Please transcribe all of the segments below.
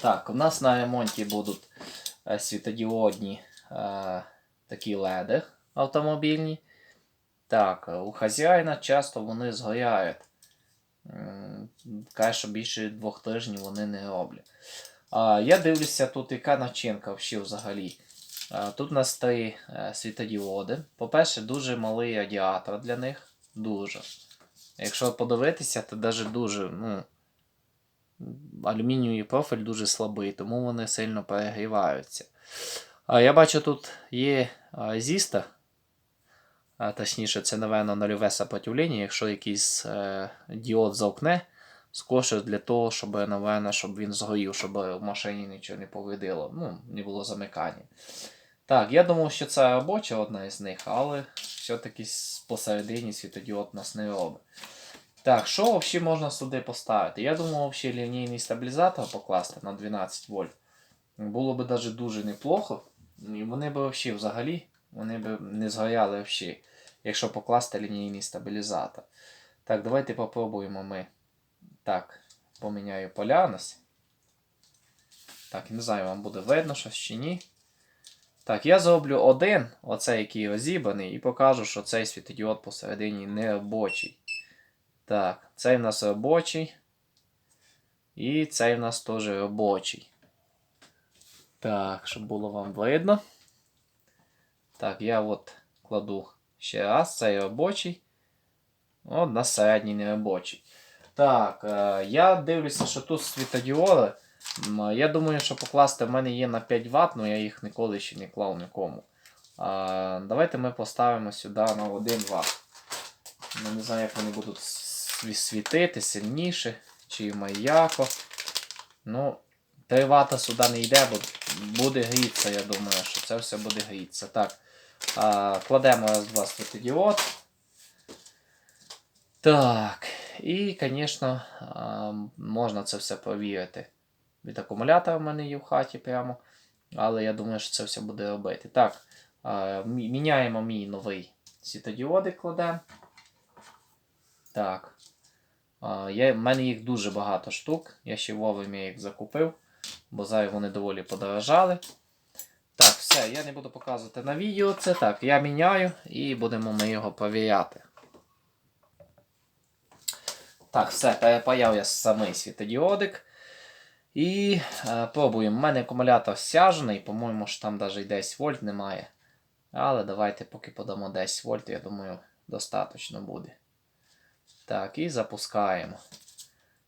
Так, у нас на ремонті будуть е, світодіодні е, такі леди автомобільні. Так, е, у хазяїна часто вони згоряють. Каже, що більше двох тижнів вони не роблять. А, я дивлюся тут, яка начинка взагалі. А, тут у нас три е, світодіоди. По-перше, дуже малий радіатор для них. Дуже. Якщо подивитися, то навіть дуже, ну, алюмінієвий профіль дуже слабий, тому вони сильно перегріваються. Я бачу, тут є зіста. Точніше, це, напевно, нульове сопротивлення, якщо якийсь е, діод замкне, скоше для того, щоб, напевно, щоб він згорів, щоб в машині нічого не повредило, ну, не було замикання. Так, я думав, що це робоча одна із них, але все-таки посередині світодіод нас не робить. Так, що взагалі можна сюди поставити? Я думав, взагалі лінійний стабілізатор покласти на 12 вольт. Було б навіть дуже неплохо. І вони б взагалі вони б не згоряли взагалі, якщо покласти лінійний стабілізатор. Так, давайте попробуємо ми. Так, поміняю поля у нас. Так, не знаю, вам буде видно щось чи ні. Так, я зроблю один, оцей який розібраний, і покажу, що цей світодіод посередині не робочий. Так, цей в нас робочий. І цей в нас теж робочий. Так, щоб було вам видно. Так, я от кладу ще раз, цей робочий. От на середній не робочий. Так, е, я дивлюся, що тут світодіоди. Я думаю, що покласти в мене є на 5 Вт, але я їх ніколи ще не клав нікому. Давайте ми поставимо сюди на 1 Вт. Не знаю, як вони будуть світити сильніше, чи маяко. Ну, 3 Вт сюди не йде, бо буде грітися, я думаю, що це все буде грітися. Так. А, кладемо раз, два світодіод. Так. І, звісно, можна це все провірити. Від акумулятора в мене є в хаті прямо. Але я думаю, що це все буде робити. Так, міняємо мій новий світодіоди кладемо. Так. Я, в мене їх дуже багато штук. Я ще вовремя їх закупив, бо зараз вони доволі подорожали. Так, все, я не буду показувати на відео це. Так, я міняю і будемо ми його перевіряти. Так, все, перепаяв я самий світодіодик. І е, пробуємо. У мене акумулятор сяжений, по-моєму, що там навіть 10 вольт немає. Але давайте поки подамо 10 вольт, я думаю, достатньо буде. Так, і запускаємо.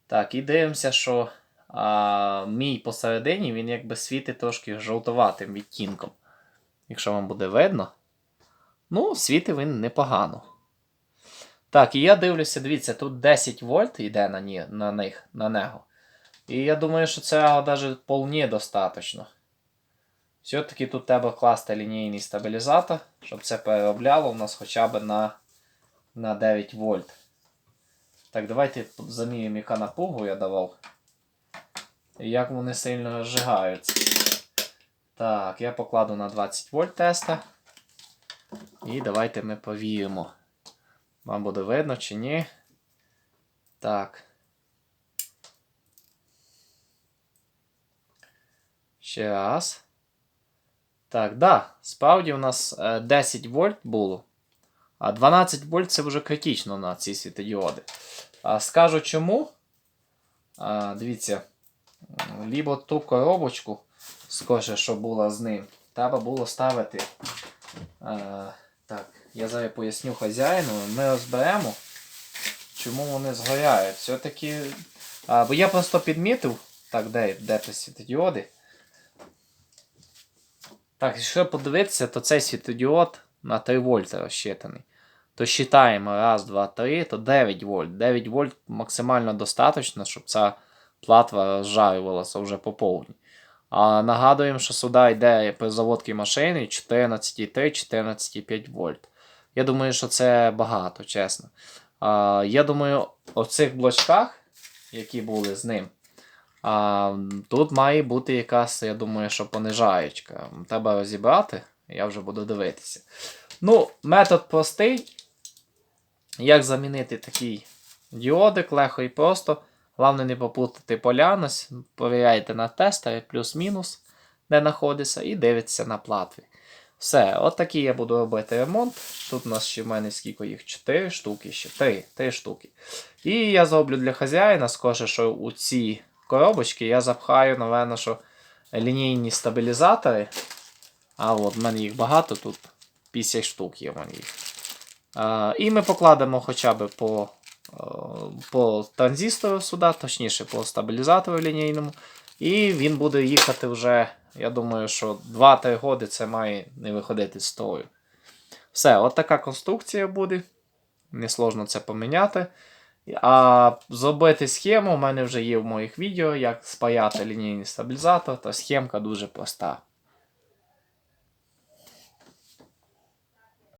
Так, і дивимося, що а, мій посередині він якби світить трошки жовтуватим відтінком. Якщо вам буде видно. Ну, світить він непогано. Так, і я дивлюся, дивіться, тут 10 вольт йде на, ні, на них, на нього. І я думаю, що цього навіть вполне достатньо. Все-таки тут треба класти лінійний стабілізатор, щоб це переробляло у нас хоча б на, на 9 вольт. Так, давайте заміряємо, яка напругу я давав. І як вони сильно розжигаються. Так, я покладу на 20 вольт теста. І давайте ми повіримо. Вам буде видно чи ні. Так. Ще раз. Так, да, справді у нас е, 10 вольт було. А 12 вольт це вже критично на ці світодіоди. А скажу чому. А, дивіться, лібо ту коробочку, скоріше, що була з ним, треба було ставити. А, так, я зараз поясню хазяїну, ми розберемо, чому вони згоряють. Все-таки. Бо я просто підмітив. Так, де, де ті світодіоди? Так, якщо подивитися, то цей світодіод на 3 вольта розчитаний. То считаємо раз, два, три, то 9 вольт. 9 вольт максимально достатньо, щоб ця платва розжарювалася вже по повній. А нагадуємо, що сюди йде при заводці машини 14,3, 14,5 вольт. Я думаю, що це багато, чесно. А, я думаю, у цих блочках, які були з ним, а, тут має бути якась, я думаю, що понижаєчка. Треба розібрати, я вже буду дивитися. Ну, метод простий. Як замінити такий діодик легко і просто. Головне не попутати полянось, повіряйте на тестері плюс-мінус, де знаходиться, і дивитеся на платві. Все, от такий я буду робити ремонт. Тут у нас ще в мене скільки їх? 4 штуки ще. 3, 3 штуки. І я зроблю для хазяїна, схоже, що у ці коробочки я запхаю, напевно, що лінійні стабілізатори. А от в мене їх багато тут. 50 штук є в мене і ми покладемо хоча б по, е, по транзистору сюди, точніше по стабілізатору лінійному. І він буде їхати вже, я думаю, що 2-3 роки це має не виходити з строю. Все, от така конструкція буде. Несложно це поміняти. А зробити схему у мене вже є в моїх відео, як спаяти лінійний стабілізатор, то схемка дуже проста.